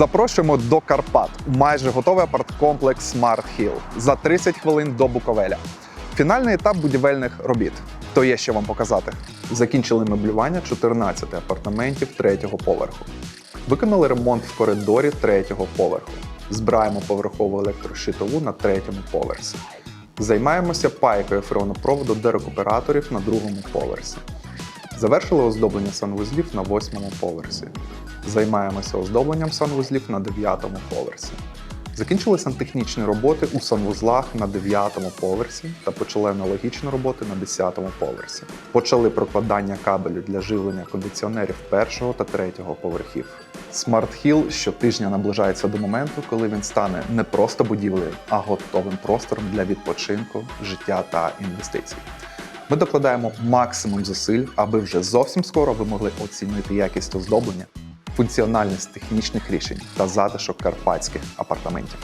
Запрошуємо до Карпат. Майже готовий апарткомплекс Smart Hill за 30 хвилин до Буковеля. Фінальний етап будівельних робіт. То є що вам показати. Закінчили меблювання 14 апартаментів третього поверху. Виконали ремонт в коридорі третього поверху. Збираємо поверхову електрощитову на третьому поверсі. Займаємося пайкою фреонопроводу дерекуператорів на другому поверсі. Завершили оздоблення санвузлів на восьмому поверсі. Займаємося оздобленням санвузлів на дев'ятому поверсі. Закінчили сантехнічні роботи у санвузлах на 9 поверсі та почали аналогічні роботи на 10 поверсі. Почали прокладання кабелю для живлення кондиціонерів першого та третього поверхів. Smart Hill щотижня наближається до моменту, коли він стане не просто будівлею, а готовим простором для відпочинку, життя та інвестицій. Ми докладаємо максимум зусиль, аби вже зовсім скоро ви могли оцінити якість оздоблення, функціональність технічних рішень та затишок карпатських апартаментів.